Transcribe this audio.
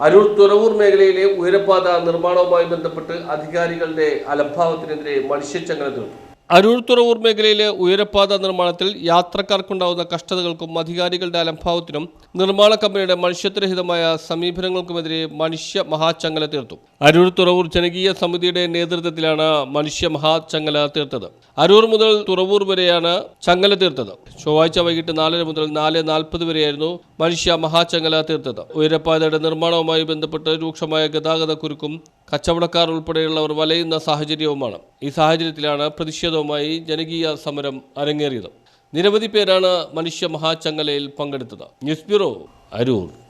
Aroor Thuravoor മേഖലയിലെ ഉയരപ്പാത നിർമ്മാണവുമായി ബന്ധപ്പെട്ട് അധികാരികളുടെ അലംഭാവത്തിനെതിരെ മനുഷ്യച്ചങ്ങല തീർത്തു. അരൂർ മേഖലയിലെ ഉയരപ്പാത നിർമ്മാണത്തിൽ യാത്രക്കാർക്കുണ്ടാവുന്ന കഷ്ടതകൾക്കും അധികാരികളുടെ അലംഭാവത്തിനും നിർമ്മാണ കമ്പനിയുടെ മനുഷ്യത്വരഹിതമായ സമീപനങ്ങൾക്കുമെതിരെ മനുഷ്യ മഹാചങ്ങല തീർത്തു. അരൂർ ജനകീയ സമിതിയുടെ നേതൃത്വത്തിലാണ് മനുഷ്യ മഹാചങ്ങല തീർത്തത്. അരൂർ മുതൽ തുറവൂർ വരെയാണ് ചങ്ങല തീർത്തത്. ചൊവ്വാഴ്ച വൈകിട്ട് നാലര മുതൽ നാല് നാൽപ്പത് വരെയായിരുന്നു മനുഷ്യ മഹാചങ്ങല തീർത്തത്. ഉയരപ്പാതയുടെ നിർമ്മാണവുമായി ബന്ധപ്പെട്ട് രൂക്ഷമായ ഗതാഗത കുരുക്കും കച്ചവടക്കാർ ഉൾപ്പെടെയുള്ളവർ വലയുന്ന സാഹചര്യവുമാണ്. ഈ സാഹചര്യത്തിലാണ് പ്രതിഷേധവുമായി ജനകീയ സമരം അരങ്ങേറിയത്. നിരവധി പേരാണ് മനുഷ്യ മഹാചങ്ങലയിൽ പങ്കെടുത്തത്. News bureau Aroor.